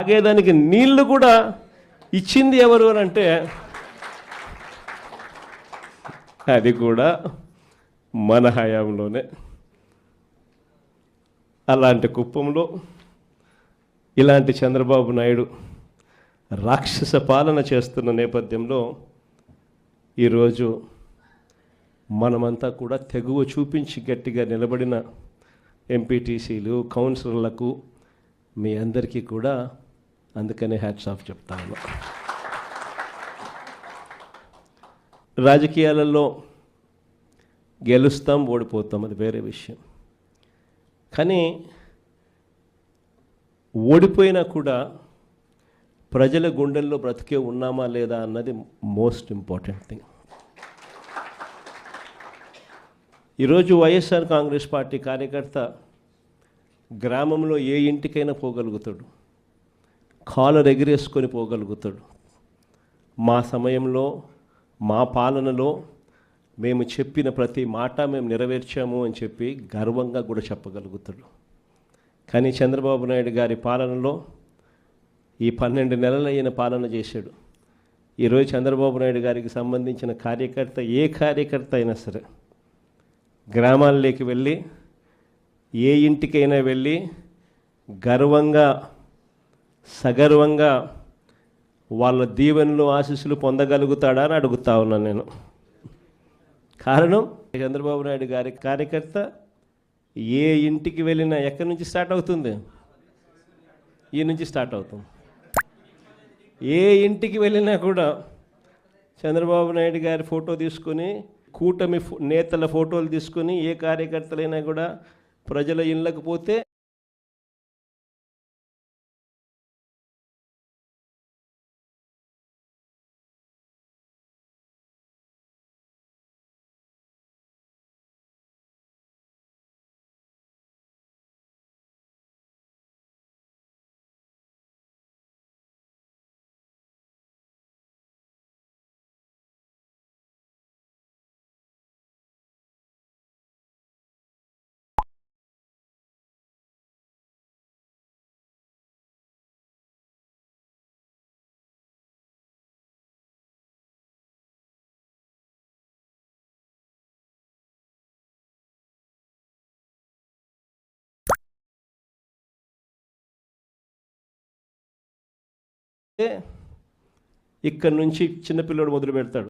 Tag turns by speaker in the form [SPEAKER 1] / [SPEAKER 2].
[SPEAKER 1] తాగేదానికి నీళ్ళు కూడా ఇచ్చింది ఎవరు అని అంటే అది కూడా మన హయాంలోనే. అలాంటి కుప్పంలో ఇలాంటి చంద్రబాబు నాయుడు రాక్షస పాలన చేస్తున్న నేపథ్యంలో ఈరోజు మనమంతా కూడా తెగువ చూపించి గట్టిగా నిలబడిన ఎంపీటీసీలు కౌన్సిలర్లకు మీ అందరికీ కూడా అందుకనే హ్యాట్స్ ఆఫ్ చెప్తాను. రాజకీయాలలో గెలుస్తాం ఓడిపోతాం అది వేరే విషయం. కానీ ఓడిపోయినా కూడా ప్రజల గుండెల్లో బ్రతికే ఉన్నామా లేదా అన్నది మోస్ట్ ఇంపార్టెంట్ థింగ్ ఈరోజు వైఎస్ఆర్ కాంగ్రెస్ పార్టీ కార్యకర్త గ్రామంలో ఏ ఇంటికైనా పోగలుగుతాడు. కాలర్ ఎగిరేసుకొని పోగలుగుతాడు. మా సమయంలో మా పాలనలో మేము చెప్పిన ప్రతి మాట మేము నెరవేర్చాము అని చెప్పి గర్వంగా కూడా చెప్పగలుగుతాడు. కానీ చంద్రబాబు నాయుడు గారి పాలనలో ఈ పన్నెండు నెలలు అయిన పాలన చేశాడు. ఈరోజు చంద్రబాబు నాయుడు గారికి సంబంధించిన కార్యకర్త ఏ కార్యకర్త అయినా సరే గ్రామాల్లోకి వెళ్ళి ఏ ఇంటికైనా వెళ్ళి గర్వంగా సగర్వంగా వాళ్ళ దీవెనలు ఆశీస్సులు పొందగలుగుతాడా అని అడుగుతా ఉన్నాను నేను. కారణం చంద్రబాబు నాయుడు గారి కార్యకర్త ఏ ఇంటికి వెళ్ళినా ఎక్కడి నుంచి స్టార్ట్ అవుతుంది? ఈ నుంచి స్టార్ట్ అవుతుంది. ఏ ఇంటికి వెళ్ళినా కూడా చంద్రబాబు నాయుడు గారి ఫోటో తీసుకొని కూటమి ఫో- నేతల ఫోటోలు తీసుకొని ఏ కార్యకర్తలైనా కూడా ప్రజల ఇళ్ళకు పోతే ఇక్కడి నుంచి చిన్నపిల్లడు మొదలు పెడతాడు.